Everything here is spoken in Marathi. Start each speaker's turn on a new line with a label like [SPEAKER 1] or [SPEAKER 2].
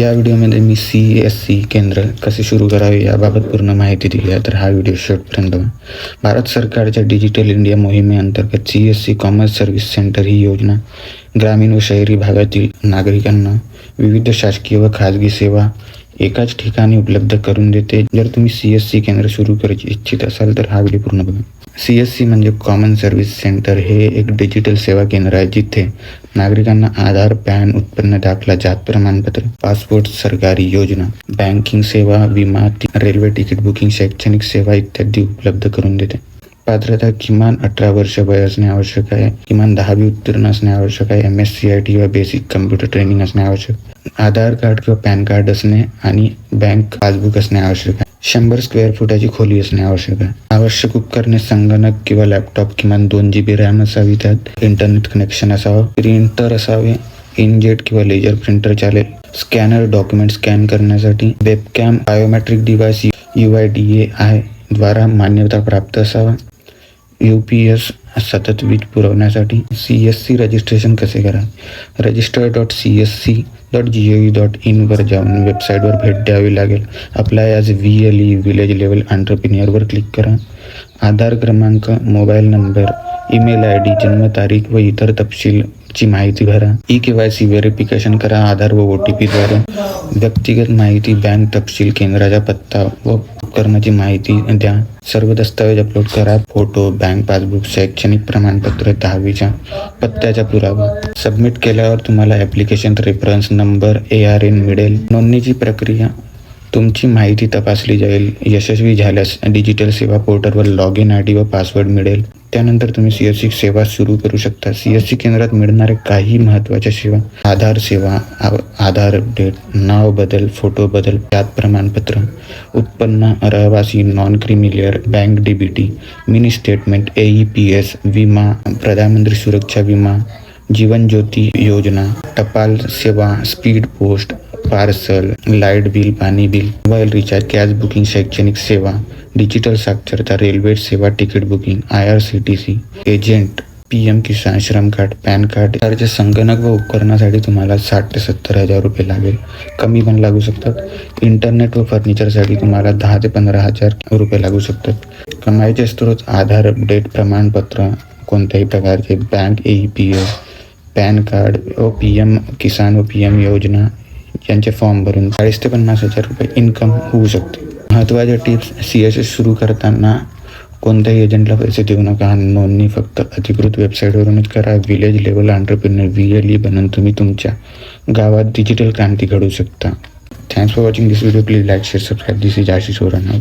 [SPEAKER 1] या व्हिडिओमध्ये मी सी एस सी केंद्र कसे सुरू करावे याबाबत पूर्ण माहिती दिली आहे. तर हा व्हिडिओ शेवटपर्यंत भारत सरकारच्या डिजिटल इंडिया मोहिमेअंतर्गत C S C commerce service centre ही योजना ग्रामीण व शहरी भागातील नागरिकांना विविध शासकीय व खाजगी सेवा एकाच ठिकाणी उपलब्ध करून देते. जर तुम्ही सी एस सी केंद्र सुरू करायची इच्छित असाल तर हा व्हिडिओ पूर्ण बघा. सी एस सी म्हणजे कॉमन सर्व्हिस सेंटर हे एक डिजिटल सेवा केंद्र आहे जिथे नागरिकांना आधार पॅन उत्पन्न दाखला जात प्रमाणपत्र पासपोर्ट सरकारी योजना बँकिंग सेवा विमा रेल्वे तिकीट बुकिंग शैक्षणिक सेवा इत्यादी उपलब्ध करून देते. पात्रता किमान अठरा वर्ष वय असणे आवश्यक आहे. किमान दहावी उत्तीर्ण असणे आवश्यक आहे. M S C I T व बेसिक कम्प्युटर ट्रेनिंग असणे आवश्यक. आधार कार्ड किंवा पॅन कार्ड असणे आणि बँक पासबुक असणे आवश्यक आहे. शंभर स्क्वेअर फुटाची खोली असणे आवश्यक आहे. आवश्यक उपकरणे संगणक किंवा लॅपटॉप किमान दोन जी बी रॅम असावी त्यात इंटरनेट कनेक्शन असावं प्रिंटर असावे इनजेट किंवा लेजर प्रिंटर चालेल. स्कॅनर डॉक्युमेंट स्कॅन करण्यासाठी webcam biometric device U I D A I द्वारा मान्यता प्राप्त असावा. यू पी एस सतत वीज पुरवण्यासाठी सी एस सी रजिस्ट्रेशन कसे करा register dot C S C dot G O V dot इनवर जाऊन वेबसाईटवर भेट द्यावी लागेल. Apply as V L E village level अंटरप्रिनियरवर click करा. आधार क्रमांक mobile number email I D जन्मतारीख व इतर तपशीलची माहिती भरा. E K Y C verification करा आधार व ओ टी पीद्वारे व्यक्तिगत माहिती बँक तपशील केंद्राचा पत्ता व उपकरणाची माहिती द्या. सर्व दस्तावेज अपलोड करा. फोटो बँक पासबुक शैक्षणिक प्रमाणपत्र दहावीच्या पत्त्याचा पुरावा. सबमिट केल्यावर तुम्हाला application reference number A R N मिळेल. नोंदणीची प्रक्रिया तुमची माहिती तपासली जाईल. यशस्वी झाल्यास डिजिटल सेवा पोर्टलवर लॉग इन आय डी व पासवर्ड मिळेल. त्यानंतर तुम्ही सी एस सी सेवा सुरू करू शकता. सी केंद्रात मिळणाऱ्या काही महत्त्वाच्या सेवा, आधार सेवा आधार अपडेट नाव बदल फ़ोटो बदल जात प्रमाणपत्र, उत्पन्न, रहिवासी non creamy layer bank DBT mini statement A E P S विमा, प्रधानमंत्री सुरक्षा विमा, जीवन ज्योती योजना, टपाल सेवा speed post parcel light bill पाणी bill mobile recharge gas booking शैक्षणिक सेवा डिजिटल साक्षरता रेल्वे सेवा ticket booking I R C T C agent P M किसान श्रम कार्ड पॅन कार्ड सारखे संगणक व उपकरणासाठी तुम्हाला साठ ते सत्तर हजार रुपये लागेल. कमी पण लागू शकतात. इंटरनेट व फर्निचरसाठी तुम्हाला दहा ते पंधरा हजार रुपये लागू शकतात. कमाईचे स्रोत आधार अपडेट प्रमाणपत्र कोणत्याही प्रकारचे bank A P S PAN card व पी एम किसान व पी एम योजना यांचे फॉर्म भरून चाळीस ते पन्नास हजार रुपये इन्कम होऊ शकते. महत्त्वाच्या टिप्स सी एस एस सुरू करताना कोणत्याही एजंटला पैसे देऊ नका. नोंदणी फक्त अधिकृत वेबसाईटवरूनच करा. Village level entrepreneur V L E बनून तुम्ही तुमच्या गावात डिजिटल क्रांती घडवू शकता. Thanks for watching this video please like share subscribe this is Ashish Orana